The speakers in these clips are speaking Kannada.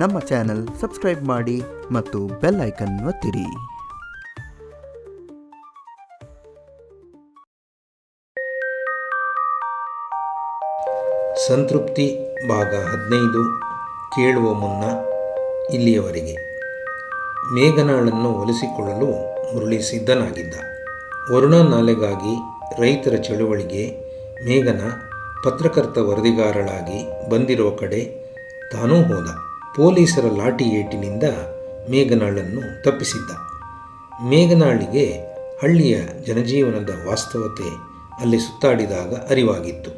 ನಮ್ಮ ಚಾನೆಲ್ ಸಬ್ಸ್ಕ್ರೈಬ್ ಮಾಡಿ ಮತ್ತು ಬೆಲ್ ಐಕನ್ ಒತ್ತಿರಿ. ಸಂತೃಪ್ತಿ ಭಾಗ ಹದಿನೈದು ಕೇಳುವ ಮುನ್ನ ಇಲ್ಲಿಯವರೆಗೆ. ಮೇಘನಾಳನ್ನು ಒಲಿಸಿಕೊಳ್ಳಲು ಮುರಳಿ ಸಿದ್ಧನಾಗಿದ್ದ. ವರುಣ ನಾಲೆಗಾಗಿ ರೈತರ ಚಳುವಳಿಗೆ ಮೇಘನ ಪತ್ರಕರ್ತ ವರದಿಗಾರಳಾಗಿ ಬಂದಿರುವ ಕಡೆ ತಾನೂ ಹೋದ. ಪೊಲೀಸರ ಲಾಠಿ ಏಟಿನಿಂದ ಮೇಘನಾಳನ್ನು ತಪ್ಪಿಸಿದ್ದ. ಮೇಘನಾಳಿಗೆ ಹಳ್ಳಿಯ ಜನಜೀವನದ ವಾಸ್ತವತೆ ಅಲ್ಲಿ ಸುತ್ತಾಡಿದಾಗ ಅರಿವಾಗಿತ್ತು.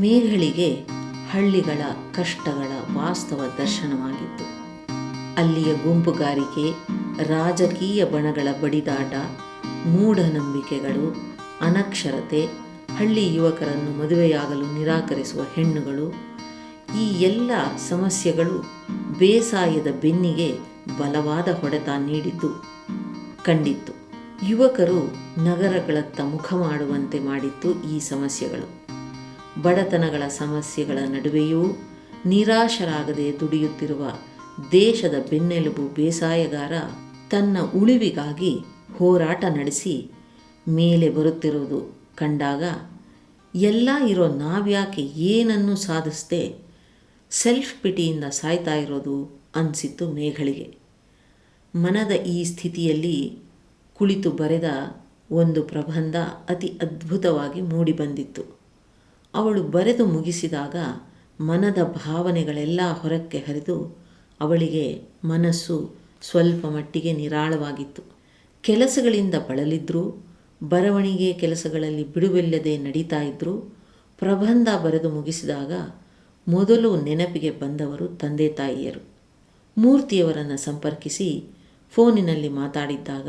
ಮೇಘಳಿಗೆ ಹಳ್ಳಿಗಳ ಕಷ್ಟಗಳ ವಾಸ್ತವ ದರ್ಶನವಾಗಿತ್ತು. ಅಲ್ಲಿಯ ಗುಂಪುಗಾರಿಕೆ, ರಾಜಕೀಯ ಬಣಗಳ ಬಡಿದಾಟ, ಮೂಢನಂಬಿಕೆಗಳು, ಅನಕ್ಷರತೆ ಹಳ್ಳಿ ಯುವಕರನ್ನು ಮದುವೆಯಾಗಲು ನಿರಾಕರಿಸುವ ಹೆಣ್ಣುಗಳು ಈ ಎಲ್ಲ ಸಮಸ್ಯೆಗಳು ಬೇಸಾಯದ ಬೆನ್ನಿಗೆ ಬಲವಾದ ಹೊಡೆತ ನೀಡಿದ್ದು, ಕಂಡಿತ್ತು. ಯುವಕರು ನಗರಗಳತ್ತ ಮುಖ ಮಾಡುವಂತೆ ಮಾಡಿತ್ತು ಈ ಸಮಸ್ಯೆಗಳು. ಬಡತನಗಳ ಸಮಸ್ಯೆಗಳ ನಡುವೆಯೂ ನಿರಾಶರಾಗದೆ ದುಡಿಯುತ್ತಿರುವ ದೇಶದ ಬೆನ್ನೆಲುಬು ಬೇಸಾಯಗಾರ ತನ್ನ ಉಳಿವಿಗಾಗಿ ಹೋರಾಟ ನಡೆಸಿ ಮೇಲೆ ಬರುತ್ತಿರುವುದು ಕಂಡಾಗ, ಎಲ್ಲ ಇರೋ ನಾವ್ಯಾಕೆ ಏನನ್ನು ಸಾಧಿಸದೆ, ಸೆಲ್ಫ್ ಪಿಟಿಯಿಂದ ಸಾಯ್ತಾ ಇರೋದು ಅನಿಸಿತ್ತು ಮೇಘಳಿಗೆ. ಮನದ ಈ ಸ್ಥಿತಿಯಲ್ಲಿ ಕುಳಿತು ಬರೆದ ಒಂದು ಪ್ರಬಂಧ ಅತಿ ಅದ್ಭುತವಾಗಿ ಮೂಡಿಬಂದಿತ್ತು. ಅವಳು ಬರೆದು ಮುಗಿಸಿದಾಗ ಮನದ ಭಾವನೆಗಳೆಲ್ಲ ಹೊರಕ್ಕೆ ಹರಿದು ಅವಳಿಗೆ ಮನಸ್ಸು ಸ್ವಲ್ಪ ಮಟ್ಟಿಗೆ ನಿರಾಳವಾಗಿತ್ತು. ಕೆಲಸಗಳಿಂದ ಬಳಲಿದ್ರೂ ಬರವಣಿಗೆ ಕೆಲಸಗಳಲ್ಲಿ ಬಿಡುವಿಲ್ಲದೆ ನಡೀತಾ ಇದ್ರು ಪ್ರಬಂಧ ಬರೆದು ಮುಗಿಸಿದಾಗ ಮೊದಲು ನೆನಪಿಗೆ ಬಂದವರು ತಂದೆ ತಾಯಿಯರು. ಮೂರ್ತಿಯವರನ್ನು ಸಂಪರ್ಕಿಸಿ ಫೋನಿನಲ್ಲಿ ಮಾತಾಡಿದ್ದಾಗ,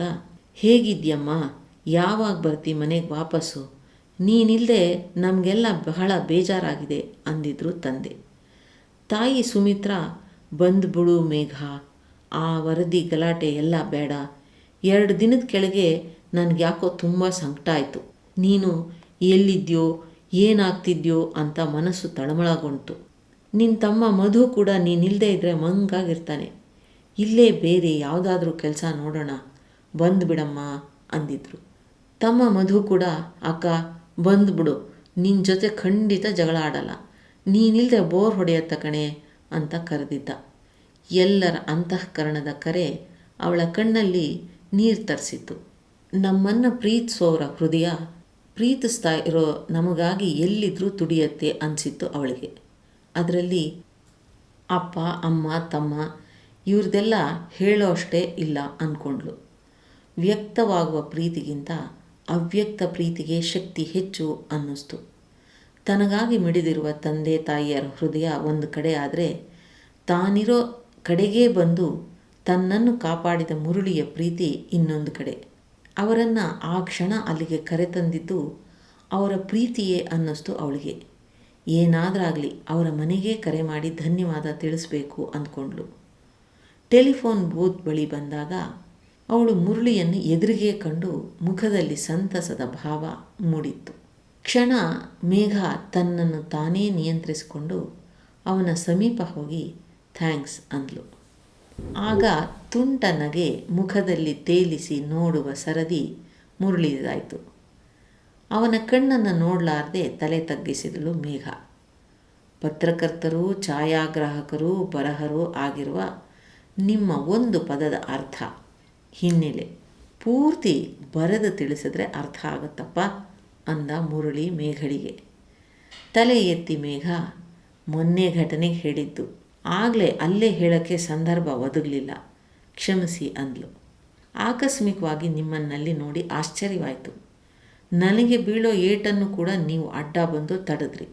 ಹೇಗಿದ್ಯಮ್ಮ? ಯಾವಾಗ ಬರ್ತಿ ಮನೆಗೆ ವಾಪಸ್ಸು? ನೀನಿಲ್ಲದೆ ನಮಗೆಲ್ಲ ಬಹಳ ಬೇಜಾರಾಗಿದೆ ಅಂದಿದ್ರು ತಂದೆ. ತಾಯಿ ಸುಮಿತ್ರಾ ಬಂದ್ಬಿಡು ಮೇಘ, ಆ ವರದಿ ಗಲಾಟೆ ಎಲ್ಲ ಬೇಡ. ಎರಡು ದಿನದ ಕೆಳಗೆ ನನಗೆ ಯಾಕೋ ತುಂಬ ಸಂಕಟ ಆಯಿತು. ನೀನು ಎಲ್ಲಿದ್ಯೋ, ಏನಾಗ್ತಿದ್ಯೋ ಅಂತ ಮನಸ್ಸು ತಳಮಳಗೊಂಡು ನಿನ್ನ ತಮ್ಮ ಮಧು ಕೂಡ ನೀನಿಲ್ಲದೆ ಇದ್ದರೆ ಮಂಗಾಗಿರ್ತಾನೆ. ಇಲ್ಲೇ ಬೇರೆ ಯಾವುದಾದ್ರೂ ಕೆಲಸ ನೋಡೋಣ. ಬಂದುಬಿಡಮ್ಮ ಅಂದಿದ್ರು. ತಮ್ಮ ಮಧು ಕೂಡ, ಅಕ್ಕ, ಬಂದುಬಿಡು. ನಿನ್ನ ಜೊತೆ ಖಂಡಿತ ಜಗಳ ಆಡಲ್ಲ. ನೀನಿಲ್ಲದೆ ಬೋರ್ ಹೊಡೆಯತ್ತ ಕಣೆ ಅಂತ ಕರೆದಿದ್ದ. ಎಲ್ಲರ ಅಂತಃಕರಣದ ಕರೆ ಅವಳ ಕಣ್ಣಲ್ಲಿ ನೀರು ತರಿಸಿತ್ತು. ನಮ್ಮನ್ನು ಪ್ರೀತಿಸೋರ ಹೃದಯ ಪ್ರೀತಿಸ್ತಾ ಇರೋ ನಮಗಾಗಿ ಎಲ್ಲಿದ್ರೂ ತುಡಿಯತ್ತೆ ಅನಿಸಿತ್ತು ಅವಳಿಗೆ. ಅದರಲ್ಲಿ ಅಪ್ಪ, ಅಮ್ಮ, ತಮ್ಮ ಇವ್ರದ್ದೆಲ್ಲ ಹೇಳೋ ಅಷ್ಟೇ ಇಲ್ಲ ಅಂದ್ಕೊಂಡ್ಳು ವ್ಯಕ್ತವಾಗುವ ಪ್ರೀತಿಗಿಂತ ಅವ್ಯಕ್ತ ಪ್ರೀತಿಗೆ ಶಕ್ತಿ ಹೆಚ್ಚು ಅನ್ನಿಸ್ತು. ತನಗಾಗಿ ಮಿಡಿದಿರುವ ತಂದೆ, ತಾಯಿಯರ ಹೃದಯ ಒಂದು ಕಡೆ ಆದರೆ ತಾನಿರೋ ಕಡೆಗೇ ಬಂದು ತನ್ನನ್ನು ಕಾಪಾಡಿದ ಮುರುಳಿಯ ಪ್ರೀತಿ ಇನ್ನೊಂದು ಕಡೆ. ಅವರನ್ನು ಆ ಕ್ಷಣ ಅಲ್ಲಿಗೆ ಕರೆತಂದಿದ್ದು ಅವರ ಪ್ರೀತಿಯೇ ಅನ್ನಿಸ್ತು ಅವಳಿಗೆ. ಏನಾದರಾಗಲಿ ಅವರ ಮನೆಗೆ ಕರೆ ಮಾಡಿ ಧನ್ಯವಾದ ತಿಳಿಸ್ಬೇಕು ಅಂದ್ಕೊಂಡ್ಳು. ಟೆಲಿಫೋನ್ ಬೂತ್ ಬಳಿ ಬಂದಾಗ ಅವಳು ಮುರಳಿಯನ್ನು ಎದುರಿಗೆ ಕಂಡು ಮುಖದಲ್ಲಿ ಸಂತಸದ ಭಾವ ಮೂಡಿತ್ತು. ಕ್ಷಣ ಮೇಘ ತನ್ನನ್ನು ತಾನೇ ನಿಯಂತ್ರಿಸಿಕೊಂಡು ಅವನ ಸಮೀಪ ಹೋಗಿ, ಥ್ಯಾಂಕ್ಸ್ ಅಂದ್ಲು. ಆಗ ತುಂಟ ನಗೆ ಮುಖದಲ್ಲಿ ತೇಲಿಸಿ ನೋಡುವ ಸರದಿ ಮುರುಳಿದಾಯಿತು. ಅವನ ಕಣ್ಣನ್ನು ನೋಡಲಾರದೆ ತಲೆ ತಗ್ಗಿಸಿದಳು ಮೇಘ. ಪತ್ರಕರ್ತರು, ಛಾಯಾಗ್ರಾಹಕರು, ಬರಹರು ಆಗಿರುವ ನಿಮ್ಮ ಒಂದು ಪದದ ಅರ್ಥ. ಹಿನ್ನೆಲೆ, ಪೂರ್ತಿ ಬರೆದು ತಿಳಿಸಿದ್ರೆ ಅರ್ಥ ಆಗುತ್ತಪ್ಪ ಅಂದ ಮುರುಳಿ ಮೇಘಳಿಗೆ. ತಲೆ ಎತ್ತಿ ಮೇಘ ಮೊನ್ನೆ ಘಟನೆಗೆ ಹೇಳಿದ್ದು. ಆಗಲೇ ಅಲ್ಲೇ ಹೇಳೋಕ್ಕೆ ಸಂದರ್ಭ ಒದಗಲಿಲ್ಲ. ಕ್ಷಮಿಸಿ ಅಂದ್ಲು. ಆಕಸ್ಮಿಕವಾಗಿ ನಿಮ್ಮನ್ನಲ್ಲಿ ನೋಡಿ ಆಶ್ಚರ್ಯವಾಯಿತು. ನನಗೆ ಬೀಳೋ ಏಟನ್ನು ಕೂಡ ನೀವು ಅಡ್ಡ ಬಂದು ತಡೆದ್ರಿ.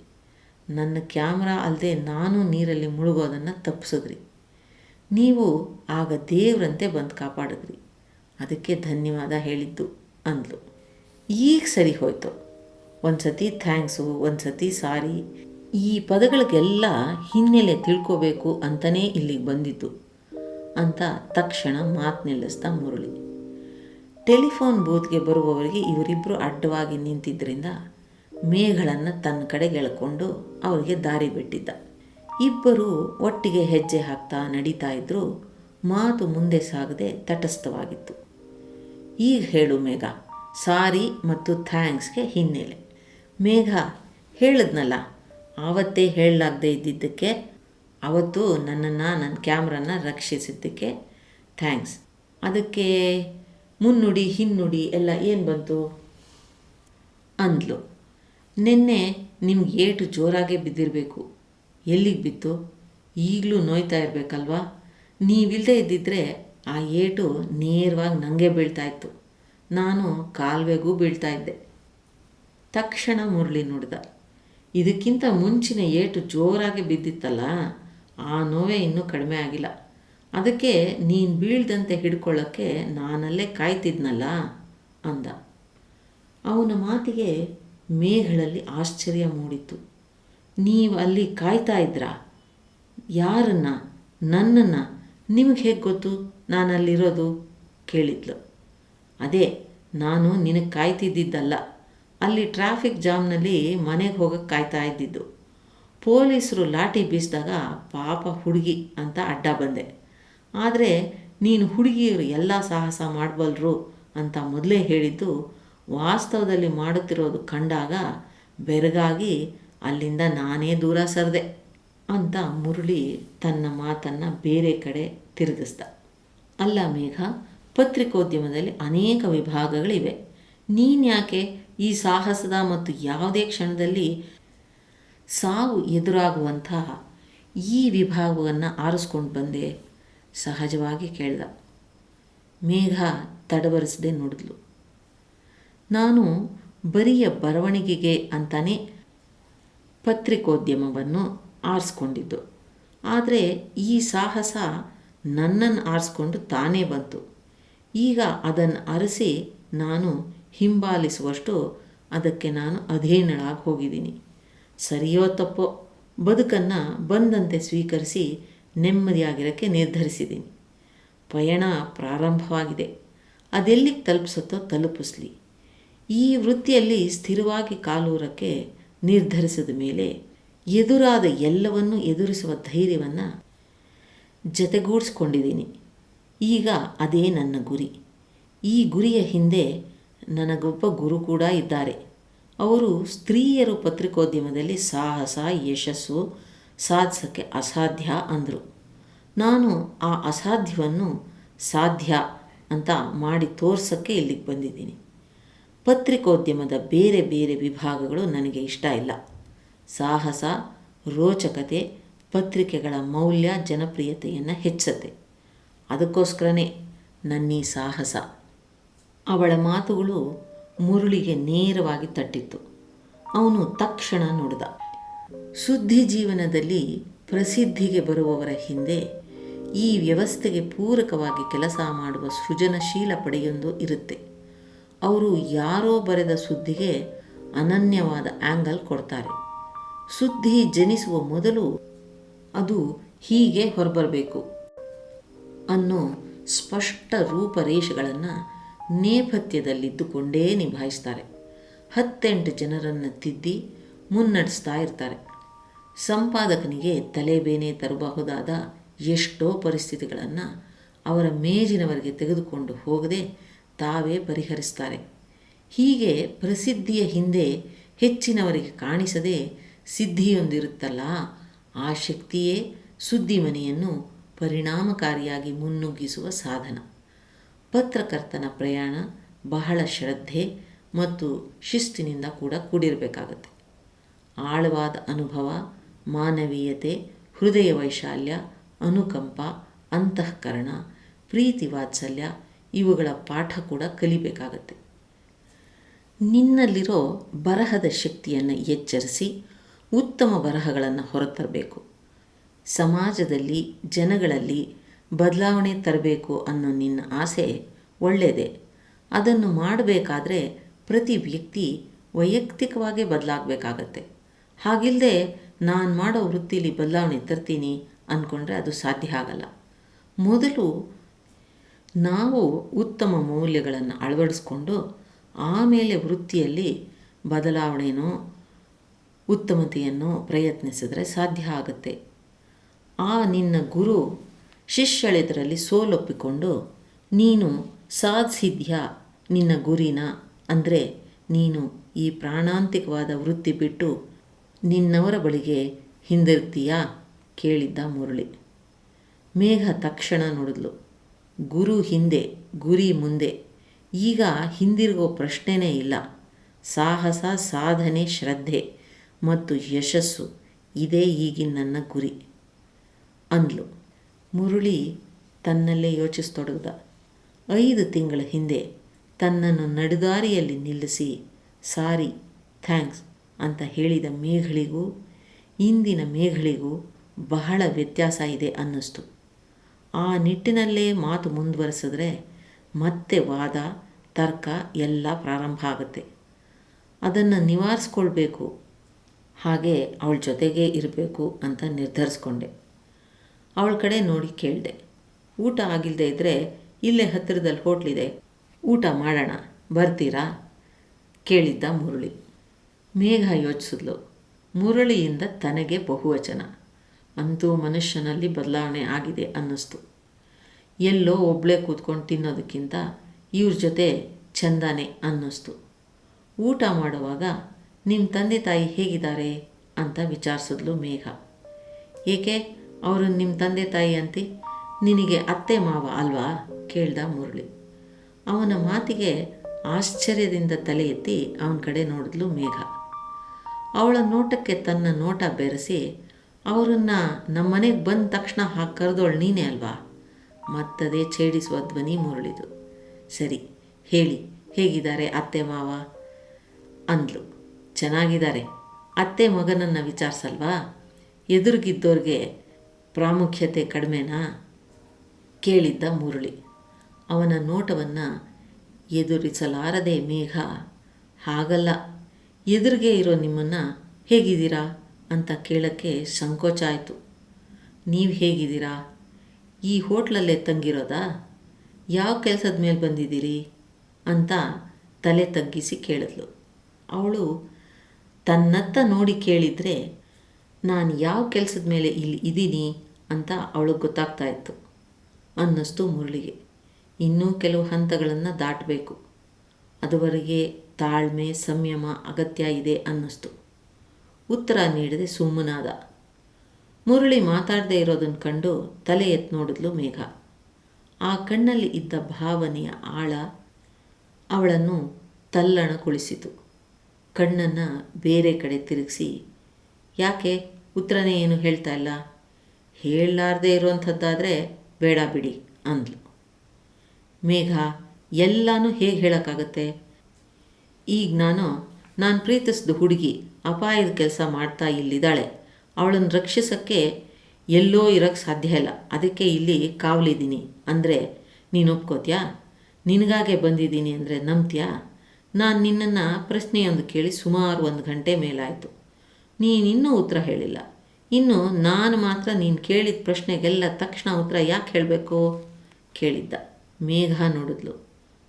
ನನ್ನ ಕ್ಯಾಮ್ರಾ ಅಲ್ಲದೆ ನಾನು ನೀರಲ್ಲಿ ಮುಳುಗೋದನ್ನು ತಪ್ಪಿಸಿದ್ರಿ. ನೀವು ಆಗ ದೇವರಂತೆ ಬಂದು ಕಾಪಾಡಿದ್ರಿ. ಅದಕ್ಕೆ ಧನ್ಯವಾದ ಹೇಳಿದ್ದು ಅಂದ್ಲು. ಈಗ ಸರಿ ಹೋಯ್ತು. ಒಂದು ಸತಿ ಥ್ಯಾಂಕ್ಸು ಒಂದು ಸತಿ ಸಾರಿ. ಈ ಪದಗಳಿಗೆಲ್ಲ ಹಿನ್ನೆಲೆ ತಿಳ್ಕೋಬೇಕು ಅಂತಲೇ ಇಲ್ಲಿಗೆ ಬಂದಿದ್ದು ಅಂತ ತಕ್ಷಣ ಮಾತು ನಿಲ್ಲಿಸ್ತಾ ಮುರಳಿ. ಟೆಲಿಫೋನ್ ಬೂತ್ಗೆ ಬರುವವರಿಗೆ ಇವರಿಬ್ಬರು ಅಡ್ಡವಾಗಿ ನಿಂತಿದ್ದರಿಂದ ಮೇಘಗಳನ್ನು ತನ್ನ ಕಡೆ ಗೆಳ್ಕೊಂಡು ಅವರಿಗೆ ದಾರಿ ಬಿಟ್ಟಿದ್ದ. ಇಬ್ಬರು ಒಟ್ಟಿಗೆ ಹೆಜ್ಜೆ ಹಾಕ್ತಾ ನಡೀತಾ ಇದ್ದರೂ ಮಾತು ಮುಂದೆ ಸಾಗದೆ ತಟಸ್ಥವಾಗಿತ್ತು. ಈಗ ಹೇಳು ಮೇಘ, ಸಾರಿ ಮತ್ತು ಥ್ಯಾಂಕ್ಸ್ಗೆ ಹಿನ್ನೆಲೆ. ಮೇಘ, ಹೇಳಿದ್ನಲ್ಲ? ಆವತ್ತೇ ಹೇಳಲಾಗದೆ ಇದ್ದಿದ್ದಕ್ಕೆ ಅವತ್ತು ನನ್ನನ್ನು ನನ್ನ ಕ್ಯಾಮ್ರನ್ನ ರಕ್ಷಿಸಿದ್ದಕ್ಕೆ ಥ್ಯಾಂಕ್ಸ್. ಅದಕ್ಕೆ ಮುನ್ನುಡಿ, ಹಿನ್ನುಡಿ ಎಲ್ಲ ಏನು ಬಂತು? ಅಂದ್ಲು. ನಿನ್ನೆ ನಿಮ್ಗೆ ಏಟು ಜೋರಾಗೆ ಬಿದ್ದಿರಬೇಕು. ಎಲ್ಲಿಗೆ ಬಿತ್ತು? ಈಗಲೂ ನೋಯ್ತಾ ಇರಬೇಕಲ್ವಾ? ನೀವಿಲ್ಲದೆ ಇದ್ದಿದ್ರೆ ಆ ಏಟು ನೇರವಾಗಿ ನನಗೆ ಬೀಳ್ತಾ ಇತ್ತು. ನಾನು ಕಾಲುವೆಗೂ ಬೀಳ್ತಾ ಇದ್ದೆ. ತಕ್ಷಣ ಮುರಳಿ ನೋಡಿದ. ಇದಕ್ಕಿಂತ ಮುಂಚಿನ ಏಟು ಜೋರಾಗಿ ಬಿದ್ದಿತ್ತಲ್ಲ, ಆ ನೋವೇ ಇನ್ನೂ ಕಡಿಮೆ ಆಗಿಲ್ಲ. ಅದಕ್ಕೆ ನೀನು ಬೀಳ್ದಂತೆ ಹಿಡ್ಕೊಳ್ಳೋಕ್ಕೆ ನಾನಲ್ಲೇ ಕಾಯ್ತಿದ್ನಲ್ಲ, ಅಂದ. ಅವನ ಮಾತಿಗೆ ಮೇಘಗಳಲ್ಲಿ ಆಶ್ಚರ್ಯ ಮೂಡಿತು ನೀವು ಅಲ್ಲಿ ಕಾಯ್ತಾ ಇದ್ರಾ? ಯಾರನ್ನ? ನನ್ನನ್ನು? ನಿಮಗೆ ಹೇಗೆ ಗೊತ್ತು? ನಾನು ಅಲ್ಲಿರೋದು ಕೇಳಿದ್ಲು. ಅದೇ, ನಾನು ನಿನಗೆ ಕಾಯ್ತಿದ್ದಿದ್ದಲ್ಲ. ಅಲ್ಲಿ ಟ್ರಾಫಿಕ್ ಜಾಮ್ನಲ್ಲಿ ಮನೆಗೆ ಹೋಗಕ್ಕೆ ಕಾಯ್ತಾ ಇದ್ದಿದ್ದು. ಪೊಲೀಸರು ಲಾಠಿ ಬೀಸಿದಾಗ ಪಾಪ ಹುಡುಗಿ ಅಂತ ಅಡ್ಡ ಬಂದೆ. ಆದರೆ ನೀನು ಹುಡುಗಿಯರು ಎಲ್ಲ ಸಾಹಸ ಮಾಡಬಲ್ರು ಅಂತ ಮೊದಲೇ ಹೇಳಿದ್ದು ವಾಸ್ತವದಲ್ಲಿ ಮಾಡುತ್ತಿರೋದು ಕಂಡಾಗ ಬೆರಗಾಗಿ ಅಲ್ಲಿಂದ ನಾನೇ ದೂರ ಸರಿದೆ ಅಂತ ಮುರುಳಿ ತನ್ನ ಮಾತನ್ನು ಬೇರೆ ಕಡೆ ತಿರುಗಿಸ್ದ. ಅಲ್ಲ ಮೇಘ, ಪತ್ರಿಕೋದ್ಯಮದಲ್ಲಿ ಅನೇಕ ವಿಭಾಗಗಳಿವೆ. ನೀನು ಯಾಕೆ ಈ ಸಾಹಸದ ಮತ್ತು ಯಾವುದೇ ಕ್ಷಣದಲ್ಲಿ ಸಾವು ಎದುರಾಗುವಂತಹ ಈ ವಿಭಾಗವನ್ನು ಆರಿಸ್ಕೊಂಡು ಬಂದೆ ಸಹಜವಾಗಿ ಕೇಳ್ದ. ಮೇಘ ತಡವರಿಸದೆ ನೋಡಿದ್ಲು. ನಾನು ಬರಿಯ ಬರವಣಿಗೆಗೆ ಅಂತಾನೆ ಪತ್ರಿಕೋದ್ಯಮವನ್ನು ಆರಿಸ್ಕೊಂಡಿದ್ದು. ಆದರೆ ಈ ಸಾಹಸ ನನ್ನನ್ನು ಆರಿಸ್ಕೊಂಡು ತಾನೇ ಬಂತು. ಈಗ ಅದನ್ನು ಅರಸಿ ನಾನು ಹಿಂಬಾಲಿಸುವಷ್ಟು ಅದಕ್ಕೆ ನಾನು ಅಧೀನಳಾಗಿ ಹೋಗಿದ್ದೀನಿ. ಸರಿಯೋ ತಪ್ಪೋ ಬದುಕನ್ನು ಬಂದಂತೆ ಸ್ವೀಕರಿಸಿ ನೆಮ್ಮದಿಯಾಗಿರೋಕ್ಕೆ ನಿರ್ಧರಿಸಿದ್ದೀನಿ. ಪಯಣ ಪ್ರಾರಂಭವಾಗಿದೆ. ಅದೆಲ್ಲಿಗೆ ತಲುಪಿಸುತ್ತೋ ತಲುಪಿಸ್ಲಿ. ಈ ವೃತ್ತಿಯಲ್ಲಿ ಸ್ಥಿರವಾಗಿ ಕಾಲೂರಕ್ಕೆ ನಿರ್ಧರಿಸಿದ ಮೇಲೆ ಎದುರಾದ ಎಲ್ಲವನ್ನೂ ಎದುರಿಸುವ ಧೈರ್ಯವನ್ನು ಜತೆಗೂಡಿಸ್ಕೊಂಡಿದ್ದೀನಿ. ಈಗ ಅದೇ ನನ್ನ ಗುರಿ. ಈ ಗುರಿಯ ಹಿಂದೆ ನನಗೊಬ್ಬ ಗುರು ಕೂಡ ಇದ್ದಾರೆ. ಅವರು ಸ್ತ್ರೀಯರು ಪತ್ರಿಕೋದ್ಯಮದಲ್ಲಿ ಸಾಹಸ, ಯಶಸ್ಸು ಸಾಧಿಸೋಕ್ಕೆ ಅಸಾಧ್ಯ ಅಂದರು. ನಾನು ಆ ಅಸಾಧ್ಯವನ್ನು ಸಾಧ್ಯ ಅಂತ ಮಾಡಿ ತೋರ್ಸೋಕ್ಕೆ ಇಲ್ಲಿಗೆ ಬಂದಿದ್ದೀನಿ. ಪತ್ರಿಕೋದ್ಯಮದ ಬೇರೆ ಬೇರೆ ವಿಭಾಗಗಳು ನನಗೆ ಇಷ್ಟ ಇಲ್ಲ. ಸಾಹಸ, ರೋಚಕತೆ ಪತ್ರಿಕೆಗಳ ಮೌಲ್ಯ, ಜನಪ್ರಿಯತೆಯನ್ನು ಹೆಚ್ಚಿಸುತ್ತೆ. ಅದಕ್ಕೋಸ್ಕರನೇ ನನ್ನೀ ಸಾಹಸ. ಅವಳ ಮಾತುಗಳು ಮುರುಳಿಗೆ ನೇರವಾಗಿ ತಟ್ಟಿತ್ತು. ಅವನು ತಕ್ಷಣ ನೋಡಿದ. ಶುದ್ಧಿ ಜೀವನದಲ್ಲಿ ಪ್ರಸಿದ್ಧಿಗೆ ಬರುವವರ ಹಿಂದೆ ಈ ವ್ಯವಸ್ಥೆಗೆ ಪೂರಕವಾಗಿ ಕೆಲಸ ಮಾಡುವ ಸೃಜನಶೀಲ ಪಡೆಯೊಂದು ಇರುತ್ತೆ. ಅವರು ಯಾರೋ ಬರೆದ ಸುದ್ದಿಗೆ ಅನನ್ಯವಾದ ಆ್ಯಂಗಲ್ ಕೊಡ್ತಾರೆ. ಸುದ್ದಿ ಜನಿಸುವ ಮೊದಲು ಅದು ಹೀಗೆ ಹೊರಬರಬೇಕು ಅನ್ನೋ ಸ್ಪಷ್ಟ ರೂಪರೇಷೆಗಳನ್ನು ನೇಪಥ್ಯದಲ್ಲಿದ್ದುಕೊಂಡೇ ನಿಭಾಯಿಸ್ತಾರೆ. ಹತ್ತೆಂಟು ಜನರನ್ನು ತಿದ್ದಿ ಮುನ್ನಡೆಸ್ತಾ ಇರ್ತಾರೆ. ಸಂಪಾದಕನಿಗೆ ತಲೆಬೇನೆ ತರಬಹುದಾದ ಎಷ್ಟೋ ಪರಿಸ್ಥಿತಿಗಳನ್ನು ಅವರ ಮೇಜಿನವರೆಗೆ ತೆಗೆದುಕೊಂಡು ಹೋಗದೆ ತಾವೇ ಪರಿಹರಿಸ್ತಾರೆ. ಹೀಗೆ ಪ್ರಸಿದ್ಧಿಯ ಹಿಂದೆ ಹೆಚ್ಚಿನವರಿಗೆ ಕಾಣಿಸದೆ ಸಿದ್ಧಿಯೊಂದಿರುತ್ತಲ್ಲ, ಆ ಶಕ್ತಿಯೇ ಸುದ್ದಿಮನೆಯನ್ನು ಪರಿಣಾಮಕಾರಿಯಾಗಿ ಮುನ್ನುಗ್ಗಿಸುವ ಸಾಧನ. ಪತ್ರಕರ್ತನ ಪ್ರಯಾಣ ಬಹಳ ಶ್ರದ್ಧೆ ಮತ್ತು ಶಿಸ್ತಿನಿಂದ ಕೂಡ ಕೂಡಿರಬೇಕಾಗತ್ತೆ. ಆಳವಾದ ಅನುಭವ, ಮಾನವೀಯತೆ, ಹೃದಯ ವೈಶಾಲ್ಯ, ಅನುಕಂಪ, ಅಂತಃಕರಣ, ಪ್ರೀತಿ ವಾತ್ಸಲ್ಯ ಇವುಗಳ ಪಾಠ ಕೂಡ ಕಲಿಬೇಕಾಗತ್ತೆ. ನಿನ್ನಲ್ಲಿರೋ ಬರಹದ ಶಕ್ತಿಯನ್ನು ಎಚ್ಚರಿಸಿ ಉತ್ತಮ ಬರಹಗಳನ್ನು ಹೊರತರಬೇಕು. ಸಮಾಜದಲ್ಲಿ, ಜನಗಳಲ್ಲಿ ಬದಲಾವಣೆ ತರಬೇಕು ಅನ್ನೋ ನಿನ್ನ ಆಸೆ ಒಳ್ಳೆಯದೇ ಅದನ್ನು ಮಾಡಬೇಕಾದ್ರೆ ಪ್ರತಿ ವ್ಯಕ್ತಿ ವೈಯಕ್ತಿಕವಾಗಿ ಬದಲಾಗಬೇಕಾಗತ್ತೆ. ಹಾಗಿಲ್ಲದೆ ನಾನು ಮಾಡೋ ವೃತ್ತಿಲಿ ಬದಲಾವಣೆ ತರ್ತೀನಿ ಅಂದ್ಕೊಂಡ್ರೆ ಅದು ಸಾಧ್ಯ ಆಗಲ್ಲ. ಮೊದಲು ನಾವು ಉತ್ತಮ ಮೌಲ್ಯಗಳನ್ನು ಅಳವಡಿಸ್ಕೊಂಡು ಆಮೇಲೆ ವೃತ್ತಿಯಲ್ಲಿ ಬದಲಾವಣೆನೋ, ಉತ್ತಮತೆಯನ್ನು ಪ್ರಯತ್ನಿಸಿದ್ರೆ ಸಾಧ್ಯ ಆಗುತ್ತೆ. ಆ ನಿನ್ನ ಗುರು ಶಿಷ್ಯಳೆದರಲ್ಲಿ ಸೋಲೊಪ್ಪಿಕೊಂಡು, ನೀನು ಸಾಧಿಸಿದ್ಯಾ ನಿನ್ನ ಗುರಿನ? ಅಂದರೆ, ನೀನು ಈ ಪ್ರಾಣಾಂತಿಕವಾದ ವೃತ್ತಿ ಬಿಟ್ಟು ನಿನ್ನವರ ಬಳಿಗೆ ಹಿಂದಿರ್ತೀಯಾ ಕೇಳಿದ್ದ ಮುರಳಿ. ಮೇಘ ತಕ್ಷಣ ನೋಡಿದ್ಲು. ಗುರು ಹಿಂದೆ, ಗುರಿ ಮುಂದೆ. ಈಗ ಹಿಂದಿರುಗೋ ಪ್ರಶ್ನೆನೇ ಇಲ್ಲ. ಸಾಹಸ, ಸಾಧನೆ, ಶ್ರದ್ಧೆ ಮತ್ತು ಯಶಸ್ಸು ಇದೇ ಈಗಿನ ನನ್ನ ಗುರಿ ಅಂದ್ಲು. ಮುರಳಿ ತನ್ನಲ್ಲೇ ಯೋಚಿಸತೊಡಗಿದ. ಐದು ತಿಂಗಳ ಹಿಂದೆ ತನ್ನನ್ನು ನಡುದಾರಿಯಲ್ಲಿ ನಿಲ್ಲಿಸಿ, ಸಾರಿ, ಥ್ಯಾಂಕ್ಸ್ ಅಂತ ಹೇಳಿದ ಮೇಘಳಿಗೂ, ಇಂದಿನ ಮೇಘಳಿಗೂ ಬಹಳ ವ್ಯತ್ಯಾಸ ಇದೆ ಅನ್ನಿಸ್ತು. ಆ ನಿಟ್ಟಿನಲ್ಲೇ ಮಾತು ಮುಂದುವರೆಸಿದ್ರೆ ಮತ್ತೆ ವಾದ, ತರ್ಕ ಎಲ್ಲ ಪ್ರಾರಂಭ ಆಗುತ್ತೆ. ಅದನ್ನು ನಿವಾರಿಸ್ಕೊಳ್ಬೇಕು, ಹಾಗೆ ಅವಳ ಜೊತೆಗೇ ಇರಬೇಕು ಅಂತ ನಿರ್ಧರಿಸ್ಕೊಂಡೆ. ಅವಳ ಕಡೆ ನೋಡಿ ಕೇಳಿದೆ. ಊಟ ಆಗಿಲ್ಲದೆ ಇದ್ದರೆ ಇಲ್ಲೇ ಹತ್ತಿರದಲ್ಲಿ ಹೋಟ್ಲಿದೆ. ಊಟ ಮಾಡೋಣ, ಬರ್ತೀರಾ? ಕೇಳಿದ್ದ ಮುರಳಿ. ಮೇಘ ಯೋಚಿಸಿದ್ಲು. ಮುರಳಿಯಿಂದ ತನಗೆ ಬಹುವಚನ. ಅಂತೂ ಮನುಷ್ಯನಲ್ಲಿ ಬದಲಾವಣೆ ಆಗಿದೆ ಅನ್ನಿಸ್ತು. ಎಲ್ಲೋ ಒಬ್ಬಳೇ ಕೂತ್ಕೊಂಡು ತಿನ್ನೋದಕ್ಕಿಂತ ಇವ್ರ ಜೊತೆ ಚಂದನೆ ಅನ್ನಿಸ್ತು. ಊಟ ಮಾಡುವಾಗ ನಿಮ್ಮ ತಂದೆ ತಾಯಿ ಹೇಗಿದ್ದಾರೆ? ಅಂತ ವಿಚಾರಿಸಿದ್ಲು ಮೇಘ. ಏಕೆ? ಅವರು ನಿಮ್ಮ ತಂದೆ ತಾಯಿ ಅಂತಿ, ನಿನಗೆ ಅತ್ತೆ ಮಾವ ಅಲ್ವಾ? ಕೇಳ್ದ ಮುರಳಿ. ಅವನ ಮಾತಿಗೆ ಆಶ್ಚರ್ಯದಿಂದ ತಲೆ ಎತ್ತಿ ಅವನ ಕಡೆ ನೋಡಿದ್ಲು ಮೇಘ. ಅವಳ ನೋಟಕ್ಕೆ ತನ್ನ ನೋಟ ಬೆರೆಸಿ, ಅವರನ್ನು ನಮ್ಮನೆಗೆ ಬಂದ ತಕ್ಷಣ ಹಾಕಿ ಕರೆದೋಳು ನೀನೇ ಅಲ್ವಾ? ಮತ್ತದೇ ಛೇಡಿಸುವ ಧ್ವನಿ ಮುರಳಿದು. ಸರಿ, ಹೇಳಿ, ಹೇಗಿದ್ದಾರೆ ಅತ್ತೆ ಮಾವ? ಅಂದ್ಲು. ಚೆನ್ನಾಗಿದ್ದಾರೆ. ಅತ್ತೆ ಮಗನನ್ನು ವಿಚಾರಿಸಲ್ವಾ? ಎದುರಿಗಿದ್ದವ್ರಿಗೆ ಪ್ರಾಮುಖ್ಯತೆ ಕಡಿಮೆನಾ? ಕೇಳಿದ್ದ ಮುರಳಿ. ಅವನ ನೋಟವನ್ನು ಎದುರಿಸಲಾರದೆ ಮೇಘ, ಹಾಗಲ್ಲ, ಎದುರಿಗೆ ಇರೋ ನಿಮ್ಮನ್ನು ಹೇಗಿದ್ದೀರಾ? ಅಂತ ಕೇಳೋಕ್ಕೆ ಸಂಕೋಚ ಆಯಿತು ನೀವು ಹೇಗಿದ್ದೀರಾ? ಈ ಹೋಟ್ಲಲ್ಲೇ ತಂಗಿರೋದಾ? ಯಾವ ಕೆಲಸದ ಮೇಲೆ ಬಂದಿದ್ದೀರಿ? ಅಂತ ತಲೆ ತಗ್ಗಿಸಿ ಕೇಳಿದ್ಲು. ಅವಳು ತನ್ನತ್ತ ನೋಡಿ ಕೇಳಿದರೆ ನಾನು ಯಾವ ಕೆಲಸದ ಮೇಲೆ ಇಲ್ಲಿ ಇದ್ದೀನಿ ಅಂತ ಅವಳಿಗೆ ಗೊತ್ತಾಗ್ತಾ ಇತ್ತು. ಅನ್ನಿಸ್ತು ಮುರಳಿಗೆ. ಇನ್ನೂ ಕೆಲವು ಹಂತಗಳನ್ನು ದಾಟಬೇಕು. ಅದುವರೆಗೆ ತಾಳ್ಮೆ, ಸಂಯಮ, ಅಗತ್ಯ ಇದೆ ಅನ್ನಿಸ್ತು. ಉತ್ತರ ನೀಡದೆ ಸುಮ್ಮನಾದ. ಮುರಳಿ ಮಾತಾಡದೇ ಇರೋದನ್ನು ಕಂಡು ತಲೆ ಎತ್ತು ನೋಡಿದ್ಲು ಮೇಘ. ಆ ಕಣ್ಣಲ್ಲಿ ಇದ್ದ ಭಾವನೆಯ ಆಳ ಅವಳನ್ನು ತಲ್ಲಣಗೊಳಿಸಿತು. ಕಣ್ಣನ್ನು ಬೇರೆ ಕಡೆ ತಿರುಗಿಸಿ ಯಾಕೆ ಉತ್ತರನೇ ಏನು ಹೇಳ್ತಾ ಇಲ್ಲ? ಹೇಳಲಾರ್ದೇ ಇರುವಂಥದ್ದಾದರೆ ಬೇಡ ಬಿಡಿ ಅಂದ್ಲು. ಮೇಘ, ಎಲ್ಲನೂ ಹೇಗೆ ಹೇಳೋಕ್ಕಾಗತ್ತೆ? ಈಗ ನಾನು ನಾನು ಪ್ರೀತಿಸಿದ ಹುಡುಗಿ ಅಪಾಯದ ಕೆಲಸ ಮಾಡ್ತಾ ಇಲ್ಲಿದ್ದಾಳೆ. ಅವಳನ್ನು ರಕ್ಷಿಸೋಕ್ಕೆ ಎಲ್ಲೋ ಇರೋಕ್ಕೆ ಸಾಧ್ಯ ಇಲ್ಲ. ಅದಕ್ಕೆ ಇಲ್ಲಿ ಕಾವಲಿದ್ದೀನಿ. ಅಂದರೆ ನೀನು ಒಪ್ಕೋತ್ಯಾ? ನಿನಗಾಗೆ ಬಂದಿದ್ದೀನಿ ಅಂದರೆ ನಂಬ್ತೀಯಾ? ನಾನು ನಿನ್ನನ್ನು ಪ್ರಶ್ನೆಯೊಂದು ಕೇಳಿ ಸುಮಾರು ಒಂದು ಗಂಟೆ ಮೇಲಾಯಿತು. ನೀನಿನ್ನೂ ಉತ್ತರ ಹೇಳಿಲ್ಲ. ಇನ್ನು ನಾನು ಮಾತ್ರ ನೀನು ಕೇಳಿದ ಪ್ರಶ್ನೆಗೆಲ್ಲ ತಕ್ಷಣ ಉತ್ತರ ಯಾಕೆ ಹೇಳಬೇಕು? ಕೇಳಿದ್ದ. ಮೇಘ ನೋಡಿದ್ಲು.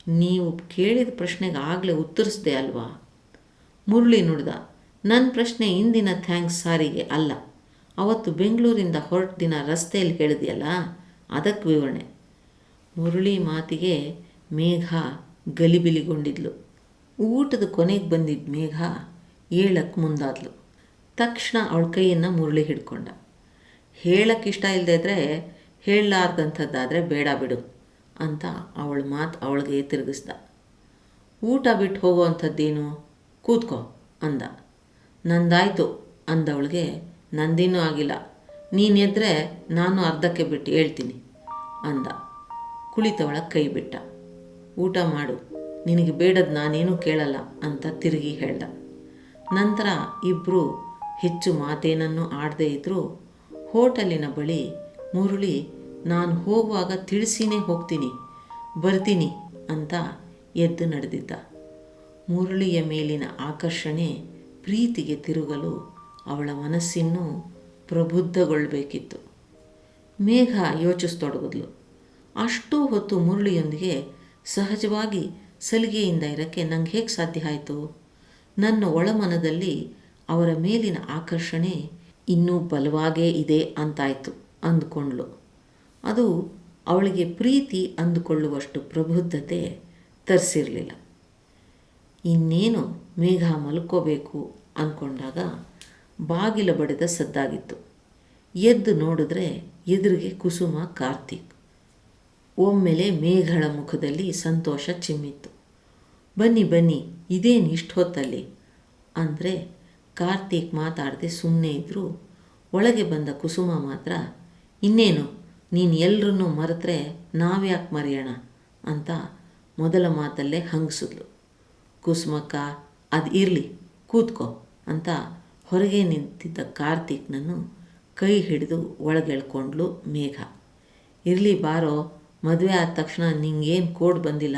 ನೀವು ಕೇಳಿದ ಪ್ರಶ್ನೆಗೆ ಆಗಲೇ ಉತ್ತರಿಸ್ದೆ ಅಲ್ವಾ? ಮುರುಳಿ ನುಡ್ದ. ನನ್ನ ಪ್ರಶ್ನೆ ಇಂದಿನ ಥ್ಯಾಂಕ್ಸ್ ಸಾರಿಗೆ ಅಲ್ಲ. ಅವತ್ತು ಬೆಂಗಳೂರಿಂದ ಹೊರಟ ದಿನ ರಸ್ತೆಯಲ್ಲಿ ಹೇಳಿದೆಯಲ್ಲ, ಅದಕ್ಕೆ ವಿವರಣೆ. ಮುರುಳಿ ಮಾತಿಗೆ ಮೇಘ ಗಲಿಬಿಲಿಗೊಂಡಿದ್ಲು. ಊಟದ ಕೊನೆಗೆ ಬಂದಿದ್ದ ಮೇಘ ಏಳಕ್ಕೆ ಮುಂದಾದ್ಲು. ತಕ್ಷಣ ಅವಳ ಕೈಯನ್ನು ಮುರಳಿ ಹಿಡ್ಕೊಂಡ. ಹೇಳಕ್ಕೆ ಇಷ್ಟ ಇಲ್ಲದೆ ಇದ್ದರೆ ಹೇಳಲಾರ್ದಂಥದ್ದಾದರೆ ಬೇಡ ಬಿಡು ಅಂತ ಅವಳ ಮಾತು ಅವಳಿಗೆ ತಿರುಗಿಸ್ದ. ಊಟ ಬಿಟ್ಟು ಹೋಗೋವಂಥದ್ದೇನು? ಕೂತ್ಕೋ ಅಂದ. ನಂದಾಯಿತು ಅಂದವಳಿಗೆ ನಂದಿನೂ ಆಗಿಲ್ಲ. ನೀನೆದ್ರೆ ನಾನು ಅರ್ಧಕ್ಕೆ ಬಿಟ್ಟು ಹೇಳ್ತೀನಿ ಅಂದ. ಕುಳಿತವಳ ಕೈ ಬಿಟ್ಟ. ಊಟ ಮಾಡು, ನಿನಗೆ ಬೇಡದ ನಾನೇನು ಕೇಳಲ್ಲ ಅಂತ ತಿರುಗಿ ಹೇಳ್ದ. ನಂತರ ಇಬ್ಬರು ಹೆಚ್ಚು ಮಾತೇನನ್ನೂ ಆಡದೇ ಇದ್ದರೂ ಹೋಟೆಲಿನ ಬಳಿ ಮುರುಳಿ, ನಾನು ಹೋಗುವಾಗ ತಿಳಿಸಿನೇ ಹೋಗ್ತೀನಿ, ಬರ್ತೀನಿ ಅಂತ ಎದ್ದು ನಡೆದಿದ್ದ. ಮುರುಳಿಯ ಮೇಲಿನ ಆಕರ್ಷಣೆ ಪ್ರೀತಿಗೆ ತಿರುಗಲು ಅವಳ ಮನಸ್ಸಿನ್ನೂ ಪ್ರಬುದ್ಧಗೊಳ್ಳಬೇಕಿತ್ತು ಮೇಘ ಯೋಚಿಸ್ತೊಡಗಿದ್ಲು ಅಷ್ಟೂ ಹೊತ್ತು ಮುರುಳಿಯೊಂದಿಗೆ ಸಹಜವಾಗಿ ಸಲಿಗೆಯಿಂದ ಇರೋಕ್ಕೆ ನಂಗೆ ಹೇಗೆ ಸಾಧ್ಯ ಆಯಿತು? ನನ್ನ ಒಳಮನದಲ್ಲಿ ಅವರ ಮೇಲಿನ ಆಕರ್ಷಣೆ ಇನ್ನೂ ಬಲವಾಗೇ ಇದೆ ಅಂತಾಯಿತು ಅಂದುಕೊಂಡ್ಳು. ಅದು ಅವಳಿಗೆ ಪ್ರೀತಿ ಅಂದುಕೊಳ್ಳುವಷ್ಟು ಪ್ರಬುದ್ಧತೆ ತರಿಸಿರಲಿಲ್ಲ. ಇನ್ನೇನು ಮೇಘ ಮಲ್ಕೋಬೇಕು ಅಂದ್ಕೊಂಡಾಗ ಬಾಗಿಲ ಬಡಿದ ಸದ್ದಾಗಿತ್ತು. ಎದ್ದು ನೋಡಿದ್ರೆ ಎದುರಿಗೆ ಕುಸುಮ ಕಾರ್ತಿಕ್. ಒಮ್ಮೆಲೆ ಮೇಘಳ ಮುಖದಲ್ಲಿ ಸಂತೋಷ ಚಿಮ್ಮಿತ್ತು. ಬನ್ನಿ ಬನ್ನಿ, ಇದೇನು ಇಷ್ಟು ಹೊತ್ತಲ್ಲಿ? ಅಂದರೆ ಕಾರ್ತಿಕ್ ಮಾತಾಡದೆ ಸುಮ್ಮನೆ ಇದ್ದರೂ ಒಳಗೆ ಬಂದ ಕುಸುಮ ಮಾತ್ರ, ಇನ್ನೇನು, ನೀನು ಎಲ್ಲರನ್ನೂ ಮರೆತರೆ ನಾವ್ಯಾಕೆ ಮರೆಯೋಣ? ಅಂತ ಮೊದಲ ಮಾತಲ್ಲೇ ಹಂಗಿಸಿದ್ಲು. ಕುಸುಮಕ್ಕ, ಅದು ಇರಲಿ, ಕೂತ್ಕೋ ಅಂತ ಹೊರಗೆ ನಿಂತಿದ್ದ ಕಾರ್ತಿಕ್ನನ್ನು ಕೈ ಹಿಡಿದು ಒಳಗೆಳ್ಕೊಂಡ್ಲು ಮೇಘ. ಇರಲಿ ಬಾರೋ, ಮದುವೆ ಆದ ತಕ್ಷಣ ನಿಂಗೇನು ಕೋಡ್ ಬಂದಿಲ್ಲ?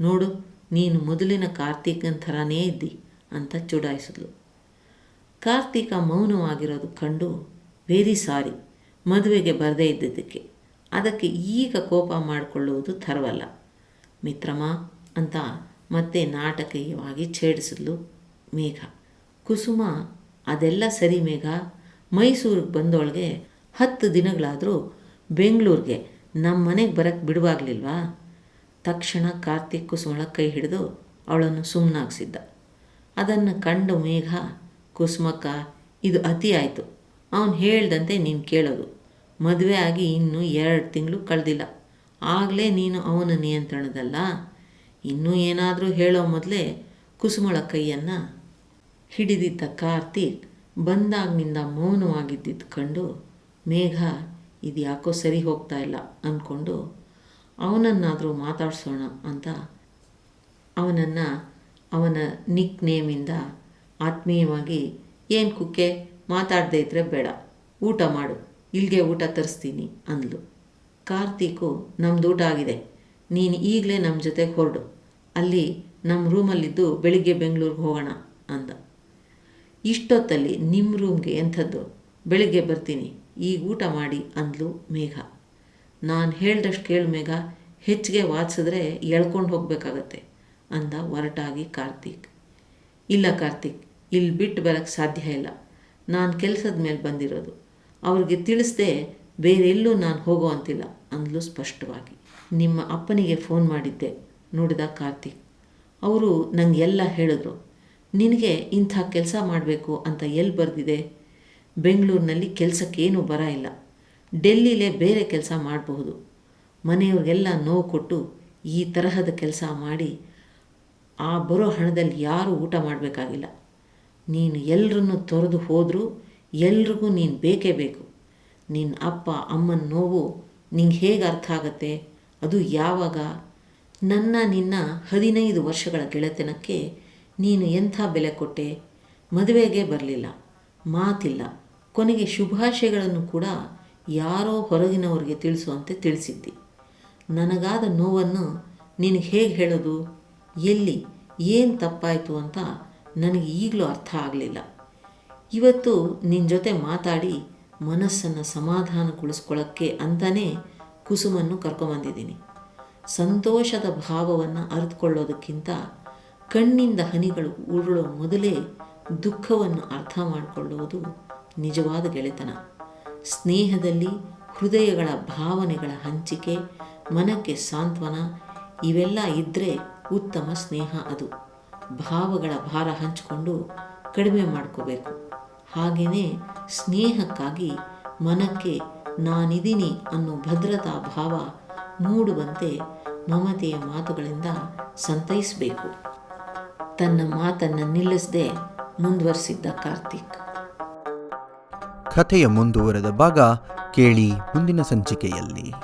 ನೋಡು, ನೀನು ಮೊದಲಿನ ಕಾರ್ತಿಕನ ಥರನೇ ಇದ್ದಿ ಅಂತ ಚುಡಾಯಿಸಿದ್ಲು. ಕಾರ್ತಿಕ ಮೌನವಾಗಿರೋದು ಕಂಡು ವೆರಿ ಸಾರಿ ಮದುವೆಗೆ ಬರದೇ ಇದ್ದಿದ್ದಕ್ಕೆ. ಅದಕ್ಕೆ ಈಗ ಕೋಪ ಮಾಡಿಕೊಳ್ಳುವುದು ತರವಲ್ಲ ಮಿತ್ರಮ್ಮ ಅಂತ ಮತ್ತೆ ನಾಟಕೀಯವಾಗಿ ಛೇಡಿಸಿದ್ಲು ಮೇಘ. ಕುಸುಮ, ಅದೆಲ್ಲ ಸರಿ ಮೇಘ. ಮೈಸೂರಿಗೆ ಬಂದೊಳಗೆ ಹತ್ತು ದಿನಗಳಾದರೂ ಬೆಂಗಳೂರಿಗೆ ನಮ್ಮ ಮನೆಗೆ ಬರೋಕ್ಕೆ ಬಿಡುವಾಗಲಿಲ್ವಾ? ತಕ್ಷಣ ಕಾರ್ತಿಕ್ ಕುಸುಮಳ ಕೈ ಹಿಡಿದು ಅವಳನ್ನು ಸುಮ್ಮನಾಗಿಸಿದ್ದ ಅದನ್ನು ಕಂಡು ಮೇಘ ಕುಸುಮಕ್ಕ, ಇದು ಅತಿ ಆಯಿತು. ಅವನು ಹೇಳ್ದಂತೆ ನೀನು ಕೇಳೋದು. ಮದುವೆ ಆಗಿ ಇನ್ನೂ ಎರಡು ತಿಂಗಳು ಕಳೆದಿಲ್ಲ. ಆಗಲೇ ನೀನು ಅವನ ನಿಯಂತ್ರಣದಲ್ಲ? ಇನ್ನೂ ಏನಾದರೂ ಹೇಳೋ ಮೊದಲೇ ಕುಸುಮಳ ಕೈಯನ್ನು ಹಿಡಿದಿದ್ದ ಕಾರ್ತಿಕ್ ಬಂದಾಗಿನಿಂದ ಮೌನವಾಗಿದ್ದಿದ್ದು ಕಂಡು ಮೇಘ ಇದು ಯಾಕೋ ಸರಿ ಹೋಗ್ತಾ ಇಲ್ಲ ಅಂದ್ಕೊಂಡು ಅವನನ್ನಾದರೂ ಮಾತಾಡಿಸೋಣ ಅಂತ ಅವನನ್ನು ಅವನ ನಿಕ್ ನೇಮಿಂದ ಆತ್ಮೀಯವಾಗಿ, ಏನು ಕುಕ್ಕೆ? ಮಾತಾಡದೇ ಇದ್ದರೆ ಬೇಡ. ಊಟ ಮಾಡು. ಇಲ್ಲಿಗೆ ಊಟ ತರಿಸ್ತೀನಿ ಅಂದ್ಲು. ಕಾರ್ತೀಕು, ನಮ್ದು ಊಟ ಆಗಿದೆ. ನೀನು ಈಗಲೇ ನಮ್ಮ ಜೊತೆ ಹೊರಡು. ಅಲ್ಲಿ ನಮ್ಮ ರೂಮಲ್ಲಿದ್ದು ಬೆಳಿಗ್ಗೆ ಬೆಂಗಳೂರಿಗೆ ಹೋಗೋಣ ಅಂದ. ಇಷ್ಟೊತ್ತಲ್ಲಿ ನಿಮ್ಮ ರೂಮ್ಗೆ ಎಂಥದ್ದು? ಬೆಳಿಗ್ಗೆ ಬರ್ತೀನಿ. ಈಗ ಊಟ ಮಾಡಿ ಅಂದ್ಲು ಮೇಘ. ನಾನು ಹೇಳ್ದಷ್ಟು ಕೇಳು ಮೇಘ. ಹೆಚ್ಚಿಗೆ ವಾಚಿಸಿದ್ರೆ ಎಳ್ಕೊಂಡು ಹೋಗಬೇಕಾಗತ್ತೆ ಅಂದ ಒರಟಾಗಿ ಕಾರ್ತೀಕ್. ಇಲ್ಲ ಕಾರ್ತಿಕ್. ಇಲ್ಲಿ ಬಿಟ್ಟು ಬರೋಕ್ಕೆ ಸಾಧ್ಯ ಇಲ್ಲ. ನಾನು ಕೆಲಸದ ಮೇಲೆ ಬಂದಿರೋದು. ಅವ್ರಿಗೆ ತಿಳಿಸ್ದೆ ಬೇರೆಲ್ಲೂ ನಾನು ಹೋಗೋ ಅಂತಿಲ್ಲ ಅಂದಲು ಸ್ಪಷ್ಟವಾಗಿ. ನಿಮ್ಮ ಅಪ್ಪನಿಗೆ ಫೋನ್ ಮಾಡಿದ್ದೆ, ನೋಡಿದ ಕಾರ್ತಿಕ್. ಅವರು ನಂಗೆ ಎಲ್ಲ ಹೇಳಿದ್ರು. ನಿನಗೆ ಇಂಥ ಕೆಲಸ ಮಾಡಬೇಕು ಅಂತ ಎಲ್ಲಿ ಬರೆದಿದೆ? ಬೆಂಗಳೂರಿನಲ್ಲಿ ಕೆಲಸಕ್ಕೇನೂ ಬರ ಇಲ್ಲ. ಡೆಲ್ಲಿಲೇ ಬೇರೆ ಕೆಲಸ ಮಾಡಬಹುದು. ಮನೆಯವ್ರಿಗೆಲ್ಲ ನೋವು ಕೊಟ್ಟು ಈ ತರಹದ ಕೆಲಸ ಮಾಡಿ ಆ ಬರೋ ಹಣದಲ್ಲಿ ಯಾರೂ ಊಟ ಮಾಡಬೇಕಾಗಿಲ್ಲ. ನೀನು ಎಲ್ಲರನ್ನು ತೊರೆದು ಹೋದರೂ ಎಲ್ರಿಗೂ ನೀನು ಬೇಕೇ ಬೇಕು. ನಿನ್ನ ಅಪ್ಪ, ಅಮ್ಮನ ನೋವು ನಿಂಗೆ ಹೇಗೆ ಅರ್ಥ ಆಗತ್ತೆ? ಅದು ಯಾವಾಗ? ನನ್ನ ನಿನ್ನ ಹದಿನೈದು ವರ್ಷಗಳ ಗೆಳೆತನಕ್ಕೆ ನೀನು ಎಂಥ ಬೆಲೆ ಕೊಟ್ಟೆ? ಮದುವೆಗೆ ಬರಲಿಲ್ಲ, ಮಾತಿಲ್ಲ. ಕೊನೆಗೆ ಶುಭಾಶಯಗಳನ್ನು ಕೂಡ ಯಾರೋ ಹೊರಗಿನವರಿಗೆ ತಿಳಿಸುವಂತೆ ತಿಳಿಸಿದ್ದಿ. ನನಗಾದ ನೋವನ್ನು ನಿನಗೆ ಹೇಗೆ ಹೇಳೋದು? ಎಲ್ಲಿ, ಏನು ತಪ್ಪಾಯಿತು ಅಂತ ನನಗೆ ಈಗಲೂ ಅರ್ಥ ಆಗಲಿಲ್ಲ. ಇವತ್ತು ನಿನ್ನ ಜೊತೆ ಮಾತಾಡಿ ಮನಸ್ಸನ್ನು ಸಮಾಧಾನಗೊಳಿಸ್ಕೊಳ್ಳೋಕ್ಕೆ ಅಂತಲೇ ಕುಸುಮನ್ನು ಕರ್ಕೊಂಬಂದಿದ್ದೀನಿ. ಸಂತೋಷದ ಭಾವವನ್ನು ಅರಿತುಕೊಳ್ಳೋದಕ್ಕಿಂತ ಕಣ್ಣಿಂದ ಹನಿಗಳು ಉರುಳೋ ಮೊದಲೇ ದುಃಖವನ್ನು ಅರ್ಥ ಮಾಡಿಕೊಳ್ಳುವುದು ನಿಜವಾದ ಗೆಳೆತನ. ಸ್ನೇಹದಲ್ಲಿ ಹೃದಯಗಳ ಭಾವನೆಗಳ ಹಂಚಿಕೆ, ಮನಕ್ಕೆ ಸಾಂತ್ವನ ಇವೆಲ್ಲ ಇದ್ದರೆ ಉತ್ತಮ ಸ್ನೇಹ ಅದು. ಭಾವಗಳ ಭಾರ ಹಂಚಿಕೊಂಡು ಕಡಿಮೆ ಮಾಡ್ಕೋಬೇಕು. ಹಾಗೆಯೇ ಸ್ನೇಹಕ್ಕಾಗಿ ಮನಕ್ಕೆ ನಾನಿದ್ದೀನಿ ಅನ್ನೋ ಭದ್ರತಾ ಭಾವ ಮೂಡುವಂತೆ ಮಮತೆಯ ಮಾತುಗಳಿಂದ ಸಂತೈಸಬೇಕು. ತನ್ನ ಮಾತನ್ನು ನಿಲ್ಲಿಸದೆ ಮುಂದುವರಿಸಿದ್ದ ಕಾರ್ತಿಕ್. ಕಥೆಯ ಮುಂದುವರೆದ ಭಾಗ ಕೇಳಿ ಮುಂದಿನ ಸಂಚಿಕೆಯಲ್ಲಿ.